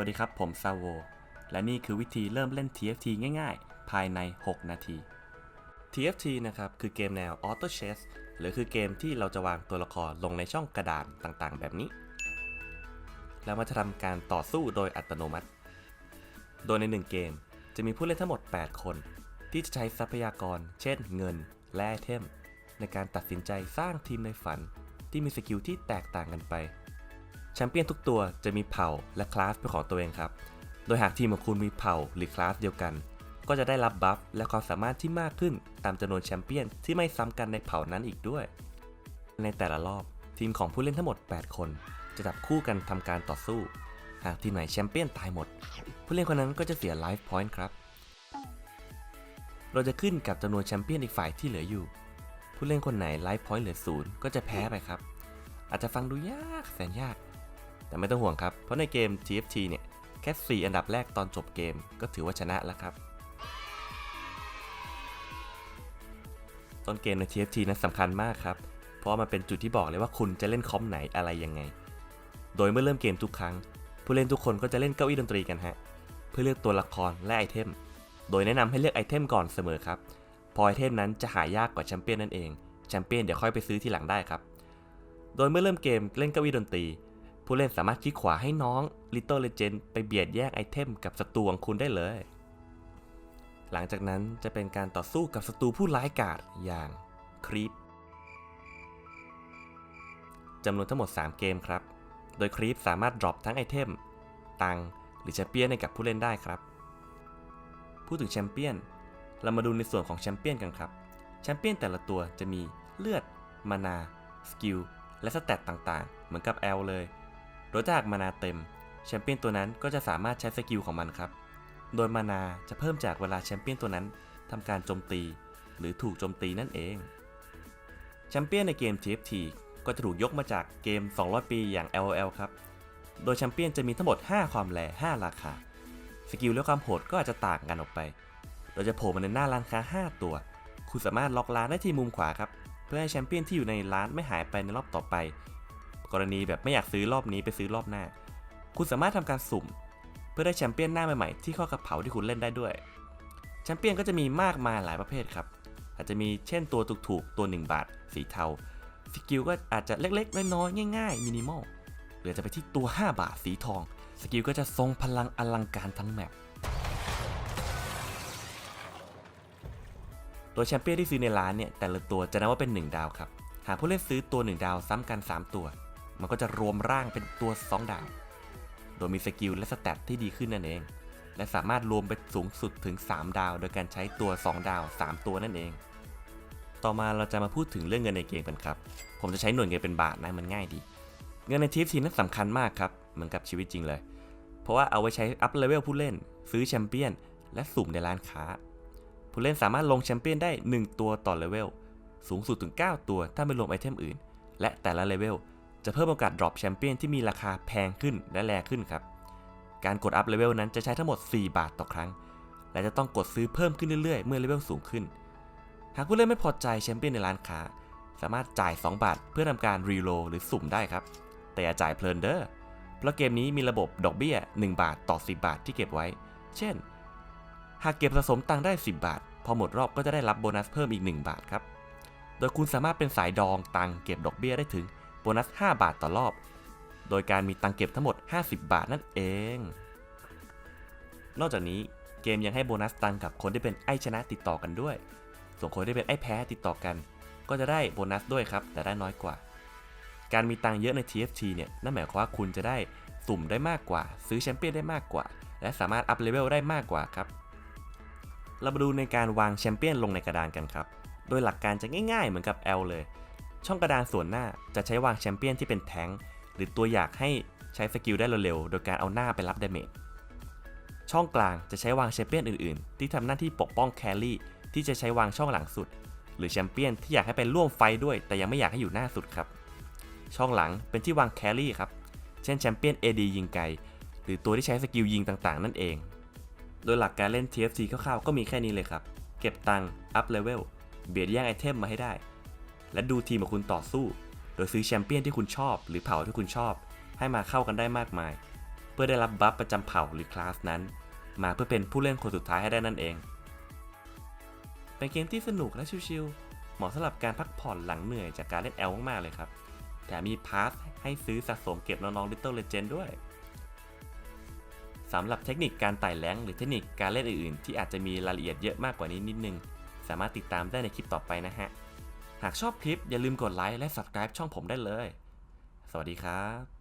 วัสดีครับผมซาโว และนี่คือวิธีเริ่มเล่น TFT ง่ายๆ ภายใน 6 นาที TFT นะครับคือเกมแนว Auto Chess หรือคือเกมที่เราจะวางตัวละครลงในช่องกระดานต่างๆ แบบนี้ แล้วมาจะทำการต่อสู้โดยอัตโนมัติ โดยใน 1 เกมจะมีผู้เล่นทั้งหมด 8 คน ที่จะใช้ทรัพยากร เช่น เงิน และไอเทม ในการตัดสินใจสร้างทีมในฝันที่มีสกิลที่แตกต่างกันไป แชมเปี้ยนทุกตัวจะมีเผ่าและคลาสเป็นของตัวเองครับ โดยหากทีมของคุณมีเผ่าหรือคลาสเดียวกัน ก็จะได้รับบัฟและความสามารถที่มากขึ้นตามจำนวนแชมเปี้ยนที่ไม่ซ้ำกันในเผ่านั้นอีกด้วย ในแต่ละรอบทีมของผู้เล่นทั้งหมด 8 คน จะจับคู่กันทำการต่อสู้ หากทีมไหนแชมเปี้ยนตายหมด ผู้เล่นคนนั้นก็จะเสียไลฟ์พอยต์ครับ เราจะขึ้นกับจำนวนแชมเปี้ยนอีกฝ่ายที่เหลืออยู่ ผู้เล่นคนไหนไลฟ์พอยต์เหลือศูนย์ก็จะแพ้ไปครับ อาจจะฟังดูยากแสนยาก แต่ไม่ต้องห่วงครับ เพราะในเกม TFT เนี่ยแค่ 4 อันดับแรกตอนจบเกมก็ถือว่าชนะแล้วครับ ต้นเกมใน TFT นั้นสำคัญมากครับ เพราะมันเป็นจุดที่บอกเลยว่าคุณจะเล่นคอมไหนอะไรยังไง โดยเมื่อเริ่มเกมทุกครั้ง ผู้เล่นทุกคนก็จะเล่นเก้าอี้ดนตรีกันฮะ เพื่อเลือกตัวละครและไอเทม โดยแนะนำให้เลือกไอเทมก่อนเสมอครับ พอไอเทมนั้นจะหายากกว่าแชมเปี้ยนนั่นเอง แชมเปี้ยนเดี๋ยวค่อยไปซื้อทีหลังได้ครับ โดยเมื่อเริ่มเกมเล่นเก้าอี้ดนตรี ผู้เล่นสามารถคลิกขวาให้น้อง Little Legend ไปเบียดแย่งไอเทมกับศัตรูของคุณได้เลย หลังจากนั้นจะเป็นการต่อสู้กับศัตรูผู้ร้ายกาจอย่างครีปจำนวนทั้งหมด 3 เกมครับ โดยครีปสามารถดรอปทั้งไอเทม ตัง หรือแชมเปี้ยนให้กับผู้เล่นได้ครับ พูดถึงแชมเปี้ยน เรามาดูในส่วนของแชมเปี้ยนกันครับ แชมเปี้ยนแต่ละตัวจะมีเลือด มานา สกิล และสแตตต่างๆ เหมือนกับ L เลย โดยถ้าหากมานาเต็มแชมเปี้ยนตัวนั้นก็จะสามารถใช้สกิลของมันครับ โดยมานาจะเพิ่มจากเวลาแชมเปี้ยนตัวนั้นทำการโจมตี หรือถูกโจมตีนั่นเอง แชมเปี้ยนในเกม TFT ก็จะถูกยกมาจากเกม 200 ปีอย่าง LOL ครับ โดยแชมเปี้ยนจะมีทั้งหมด 5 ความแรง5ราคา สกิลและความโหดก็อาจจะต่างกันออกไป โดยจะโผล่มาในหน้าร้านค้า 5 ตัว คุณสามารถล็อกร้านได้ที่มุมขวาครับ เพื่อให้แชมเปี้ยนที่อยู่ในร้านไม่หายไปในรอบต่อไป กรณีแบบไม่อยากซื้อรอบนี้ไปซื้อรอบหน้า คุณสามารถทำการสุ่ม เพื่อได้แชมเปี้ยนหน้าใหม่ๆที่ข้ากับเผาที่คุณเล่นได้ด้วย แชมเปี้ยนก็จะมีมากมายหลายประเภทครับ อาจจะมีเช่นตัวถูกๆ ตัว 1 บาท สีเทา สกิลก็อาจจะเล็กๆ น้อยๆ ง่ายๆ มินิมอล หรือจะไปที่ตัว 5 บาทสีทอง สกิลก็จะทรงพลังอลังการทั้งแมปตัวแชมเปี้ยนที่ซื้อในร้านเนี่ยแต่ละตัวจะนับว่าเป็น 1 ดาวครับ หากผู้เล่นซื้อตัว 1 ดาวซ้ำกัน 3 ตัว มันก็จะรวมร่างเป็นตัว2ดาวโดยมีสกิลและสแตทที่ดีขึ้นนั่นเอง และสามารถรวมไปสูงสุดถึง 3 ดาว โดยการใช้ตัว 2 ดาว 3 ตัวนั่นเอง ต่อมาเราจะมาพูดถึงเรื่องเงินในเกมกันครับ ผมจะใช้หน่วยเงินเป็นบาทนะมันง่ายดี เงินในทีฟทีนั้นสำคัญมากครับ เหมือนกับชีวิตจริงเลย เพราะว่าเอาไว้ใช้อัพเลเวลผู้เล่น ซื้อแชมเปี้ยน และสุ่มในร้านค้า ผู้เล่นสามารถลงแชมเปี้ยนได้ 1 ตัวต่อเลเวล สูงสุดถึง 9 ตัว ถ้าไม่รวมไอเทมอื่น และแต่ละเลเวล จะเพิ่มโอกาสดรอปแชมเปี้ยนที่มีราคาแพงขึ้นและแรงขึ้นครับ การกดอัพเลเวลนั้นจะใช้ทั้งหมด 4 บาทต่อครั้ง และจะต้องกดซื้อเพิ่มขึ้นเรื่อยๆ เมื่อเลเวลสูงขึ้น หากผู้เล่นไม่พอใจแชมเปี้ยนในร้านค้า สามารถจ่าย 2 บาทเพื่อทำการรีโลหรือสุ่มได้ครับ แต่อย่าจ่ายเพลินเด้อ เพราะเกมนี้มีระบบดอกเบี้ย 1 บาทต่อ 10 บาทที่เก็บไว้ เช่น หากเก็บสะสมตังค์ได้ 10 บาท พอหมดรอบก็จะได้รับโบนัสเพิ่มอีก 1 บาทครับ โดยคุณสามารถเป็นสายดองตังเก็บดอกเบี้ยได้ถึง บนัส 5 บาทต่อรอบ โดยการมีตังค์เก็บทั้งหมด 50 บาทนั่นเอง นอกจากนี้เกมยังให้โบนัสตังค์กับคนที่เป็นไอชนะติดต่อกันด้วย ส่วนคนที่เป็นไอแพ้ติดต่อกัน ก็จะได้โบนัสด้วยครับ แต่ได้น้อยกว่า การมีตังค์เยอะใน TFT เนี่ยนั่นหมายความว่าคุณจะได้สุ่มได้มากกว่า ซื้อแชมเปี้ยนได้มากกว่า และสามารถอัพเลเวลได้มากกว่าครับ เรามาดูในการวางแชมเปี้ยนลงในกระดานกันครับ โดยหลักการจะง่ายๆ เหมือนกับ L เลย ช่องกระดานส่วนหน้าจะใช้วางแชมเปี้ยนที่เป็นแทงหรือตัวอยากให้ใช้สกิลได้เร็วๆ โดยการเอาหน้าไปรับดาเมจ ช่องกลางจะใช้วางแชมเปี้ยนอื่นๆ ที่ทำหน้าที่ปกป้องแครี่ที่จะใช้วางช่องหลังสุด หรือแชมเปี้ยนที่อยากให้ไปร่วมไฟด้วย แต่ยังไม่อยากให้อยู่หน้าสุดครับ ช่องหลังเป็นที่วางแครี่ครับ เช่นแชมเปี้ยน AD ยิงไกล หรือตัวที่ใช้สกิลยิงต่างๆ นั่นเอง โดยหลักการเล่น TFT คร่าวๆ ก็มีแค่นี้เลยครับ เก็บตังค์ อัพเลเวล เบียดแย่งไอเทมมาให้ได้ และดูทีมของคุณต่อสู้ โดยซื้อแชมเปี้ยนที่คุณชอบ หรือเผ่าที่คุณชอบ ให้มาเข้ากันได้มากมาย เพื่อได้รับบัฟประจำเผ่าหรือคลาสนั้น มาเพื่อเป็นผู้เล่นคนสุดท้ายให้ได้นั่นเอง เป็นเกมที่สนุกและชิลๆเหมาะสำหรับการพักผ่อนหลังเหนื่อยจากการเล่นแอลมากๆเลยครับแต่มีพาร์ทให้ซื้อสะสมเก็บน้องๆ Little Legend ด้วยสำหรับเทคนิคการไต่แรงหรือเทคนิคการเล่นอื่นๆ ที่อาจจะมีรายละเอียดเยอะมากกว่านี้นิดนึง สามารถติดตามได้ในคลิปต่อไปนะฮะ หากชอบคลิปอย่าลืมกดไลค์และ subscribe ช่องผมได้เลย สวัสดีครับ